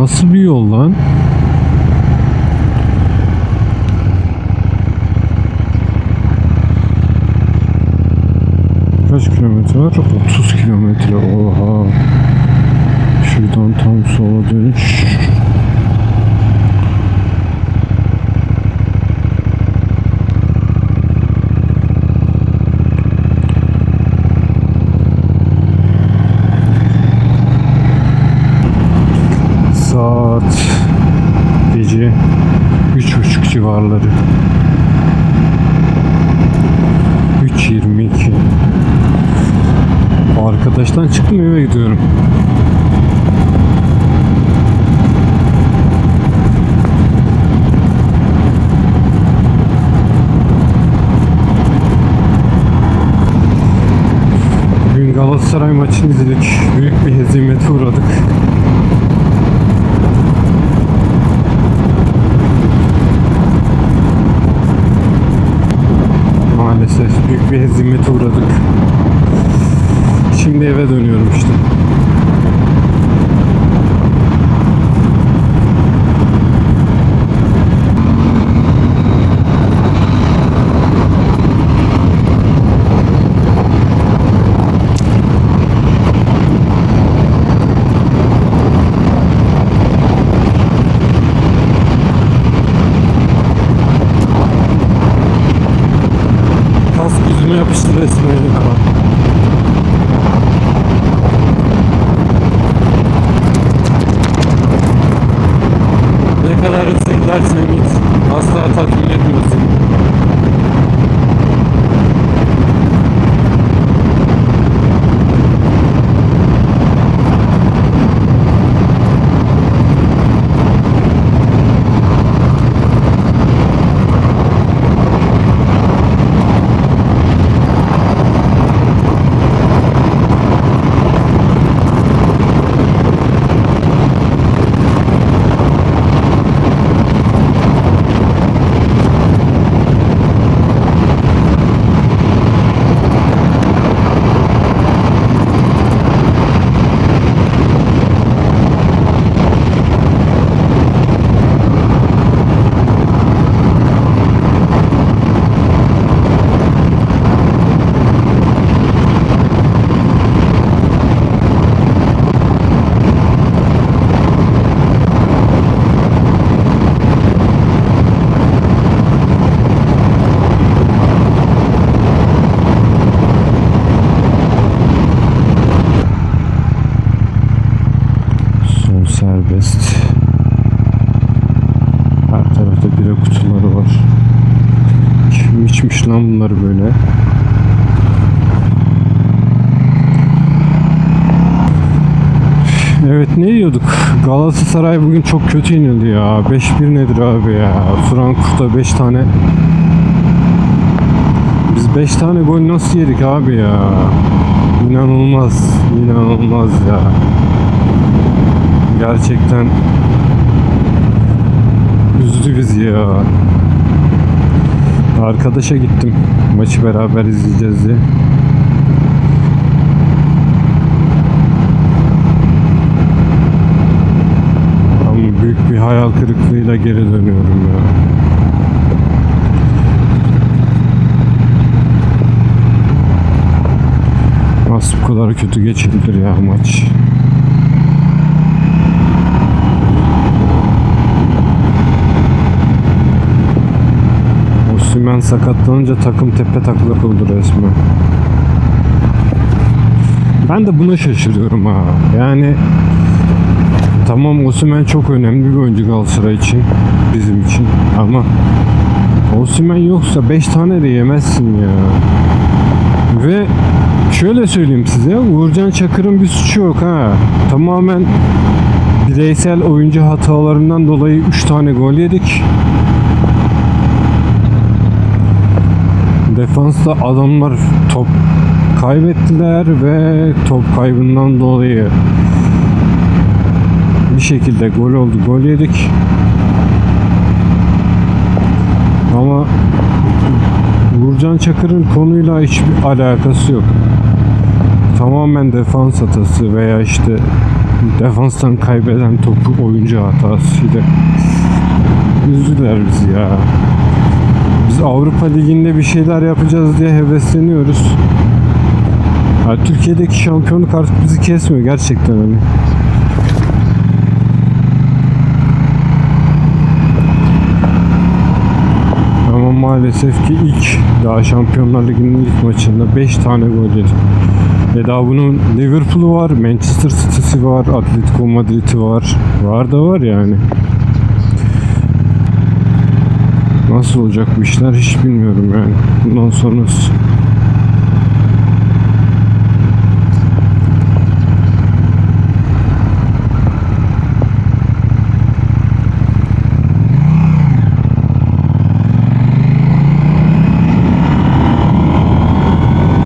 nasıl bir yol lan? Kaç kilometre var? 30 kilometre. Oha. Şuradan tam sola dönüş. Civarları. 3.22 Arkadaştan çıktım eve gidiyorum. Bugün Galatasaray maçını izledik. Büyük bir hezimete uğradık. Maalesef büyük bir hezimete uğradık. Şimdi eve dönüyorum işte. Ne diyorduk? Galatasaray bugün çok kötü yenildi ya. 5-1 nedir abi ya? Frankfurt'a 5 tane Biz 5 tane gol nasıl yedik abi ya? İnanılmaz, inanılmaz ya. Gerçekten üzdü bizi ya. Arkadaşa gittim. Maçı beraber izleyeceğiz diye. Ama büyük bir hayal kırıklığıyla geri dönüyorum ya. Nasıl bu kadar kötü geçebilir ya maç? Osimhen sakatlanınca takım tepe taklak oldu resmen. Ben de buna şaşırıyorum ha. Yani tamam Osimhen çok önemli bir oyuncu Galatasaray için, bizim için ama Osimhen yoksa 5 tane de yemezsin ya. Ve şöyle söyleyeyim size Uğurcan Çakır'ın bir suçu yok ha. Tamamen bireysel oyuncu hatalarından dolayı 3 tane gol yedik. Defansta adamlar top kaybettiler ve top kaybından dolayı bir şekilde gol oldu. Gol yedik. Ama Burcan Çakır'ın konuyla hiçbir alakası yok. Tamamen defans hatası veya işte Defanstan kaybeden topu oyuncu hatasıyla. Üzdüler bizi ya. Biz Avrupa Ligi'nde bir şeyler yapacağız diye hevesleniyoruz. Türkiye'deki şampiyonluk artık bizi kesmiyor gerçekten hani. Ama maalesef ki ilk daha Şampiyonlar Ligi'nin ilk maçında 5 tane gol yedik. Ve daha bunun Liverpool'u var, Manchester City'si var, Atletico Madrid'i var. Var da var yani. Nasıl olacak bu işler hiç bilmiyorum yani. Bundan sonrası.